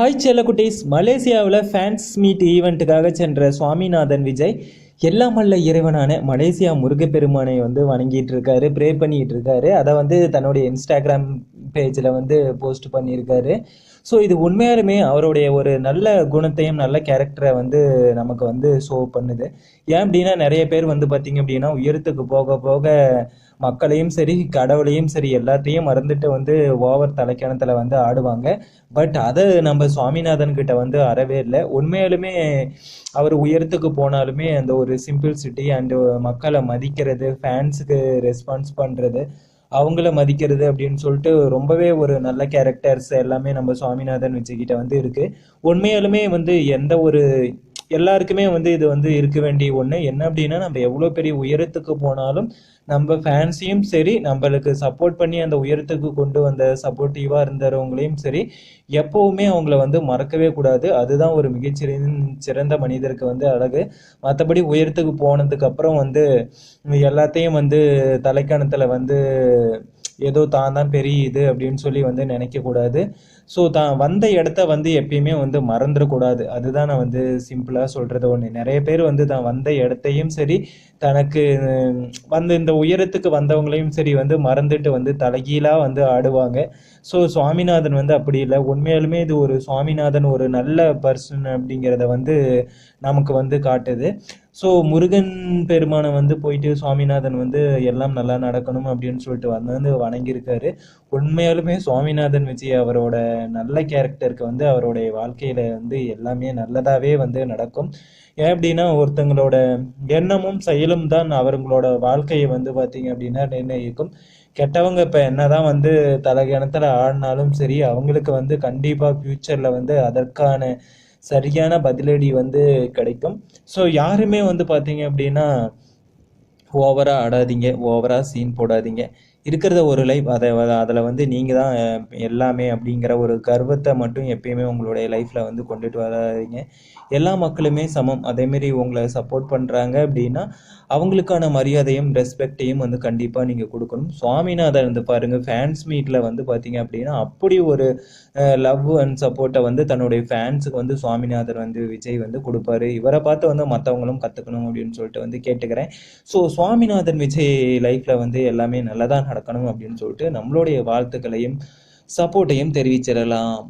Hi செல்லக்குட்டீஸ் மலேசியாவில் fans meet ஈவெண்ட்டுக்காக சென்ற சுவாமிநாதன் விஜய் எல்லாம் வல்ல இறைவனான மலேசியா முருகப்பெருமானை வந்து வணங்கிட்டு இருக்காரு ப்ரே பண்ணிட்டு இருக்காரு. அதை வந்து தன்னுடைய இன்ஸ்டாகிராம் பேஜில் வந்து போஸ்ட் பண்ணியிருக்காரு. ஸோ இது உண்மையாலுமே அவருடைய ஒரு நல்ல குணத்தையும் நல்ல கேரக்டரை வந்து நமக்கு வந்து ஷோ பண்ணுது. ஏன் அப்படின்னா நிறைய பேர் வந்து பார்த்தீங்க அப்படின்னா உயரத்துக்கு போக போக மக்களையும் சரி கடவுளையும் சரி எல்லாத்தையும் மறந்துட்டு வந்து ஓவர் தலைக்கணத்தில் வந்து ஆடுவாங்க. பட் அதை நம்ம சுவாமிநாதன் கிட்ட வந்து அறவே இல்லை. உண்மையாலுமே அவர் உயரத்துக்கு போனாலுமே அந்த ஒரு சிம்பிள் சிட்டி அண்டு மக்களை மதிக்கிறது ஃபேன்ஸுக்கு ரெஸ்பான்ஸ் பண்ணுறது அவங்கள மதிக்கிறது அப்படின்னு சொல்லிட்டு ரொம்பவே ஒரு நல்ல கேரக்டர்ஸ் எல்லாமே நம்ம சுவாமிநாதன் விஜய்கிட்ட வந்து இருக்கு. உண்மையாலுமே வந்து எந்த ஒரு எல்லாருக்குமே வந்து இது வந்து இருக்க வேண்டிய ஒன்று என்ன அப்படின்னா நம்ம எவ்வளோ பெரிய உயரத்துக்கு போனாலும் நம்ம ஃபேன்ஸையும் சரி நம்மளுக்கு சப்போர்ட் பண்ணி அந்த உயரத்துக்கு கொண்டு வந்த சப்போர்ட்டிவாக இருந்தவங்களையும் சரி எப்போவுமே அவங்கள வந்து மறக்கவே கூடாது. அதுதான் ஒரு மிகச்சிறந்த சிறந்த மனிதருக்கு வந்து அழகு. மற்றபடி உயரத்துக்கு போனதுக்கப்புறம் வந்து எல்லாத்தையும் வந்து தலைக்கணத்தில் வந்து ஏதோ தான் தான் பெரிய இது அப்படின்னு சொல்லி வந்து நினைக்கக்கூடாது. ஸோ தான் வந்த இடத்த வந்து எப்பயுமே வந்து மறந்துடக்கூடாது. அதுதான் நான் வந்து சிம்பிளாக சொல்கிறது ஒன்று நிறைய பேர் வந்து தான் வந்த இடத்தையும் சரி தனக்கு வந்து இந்த உயரத்துக்கு வந்தவங்களையும் சரி வந்து மறந்துட்டு வந்து தலைகீழாக வந்து ஆடுவாங்க. ஸோ சுவாமிநாதன் வந்து அப்படி இல்லை. உண்மையாலுமே இது ஒரு சுவாமிநாதன் ஒரு நல்ல பர்சன் அப்படிங்கிறத வந்து நமக்கு வந்து காட்டுது. ஸோ முருகன் பெருமானை வந்து போயிட்டு சுவாமிநாதன் வந்து எல்லாம் நல்லா நடக்கணும் அப்படின்னு சொல்லிட்டு வந்து வணங்கியிருக்காரு. உண்மையாலுமே சுவாமிநாதன் விஜய் அவரோட நல்ல கேரக்டருக்கு வந்து அவருடைய வாழ்க்கையில வந்து எல்லாமே நல்லதாகவே வந்து நடக்கும். ஏன் அப்படின்னா ஒருத்தங்களோட எண்ணமும் செயலும் தான் அவங்களோட வாழ்க்கையை வந்து பார்த்தீங்க அப்படின்னா நிர்ணயிக்கும். கெட்டவங்க இப்போ என்னதான் வந்து தலகணத்தில் ஆடினாலும் சரி அவங்களுக்கு வந்து கண்டிப்பாக ஃப்யூச்சரில் வந்து அதற்கான சரியான பதிலடி வந்து கிடைக்கும். ஸோ யாருமே வந்து பார்த்தீங்க அப்படின்னா ஓவராக ஆடாதீங்க ஓவராக சீன் போடாதீங்க. இருக்கிறத ஒரு லைஃப் அதை அதில் வந்து நீங்கள் தான் எல்லாமே அப்படிங்கிற ஒரு கர்வத்தை மட்டும் எப்பயுமே உங்களுடைய லைஃப்பில் வந்து கொண்டுட்டு வராதீங்க. எல்லா மக்களுமே சமம். அதேமாரி உங்களை சப்போர்ட் பண்ணுறாங்க அப்படின்னா அவங்களுக்கான மரியாதையும் ரெஸ்பெக்டையும் வந்து கண்டிப்பாக நீங்கள் கொடுக்கணும். சுவாமிநாதன் வந்து பாருங்கள் ஃபேன்ஸ் மீட்டில் வந்து பார்த்தீங்க அப்படின்னா அப்படி ஒரு லவ் அண்ட் சப்போர்ட்டை வந்து தன்னுடைய ஃபேன்ஸுக்கு வந்து சுவாமிநாதர் வந்து விஜய் வந்து கொடுப்பாரு. இவரை பார்த்து வந்து மற்றவங்களும் கற்றுக்கணும் அப்படின்னு சொல்லிட்டு வந்து கேட்டுக்கிறேன். ஸோ சுவாமிநாதன் விஜய் லைஃப்பில் வந்து எல்லாமே நல்லதாக நடக்கணும் அப்படின்னு சொல்லிட்டு நம்மளுடைய வாழ்த்துக்களையும் சப்போர்ட்டையும் தெரிவிச்சிடலாம்.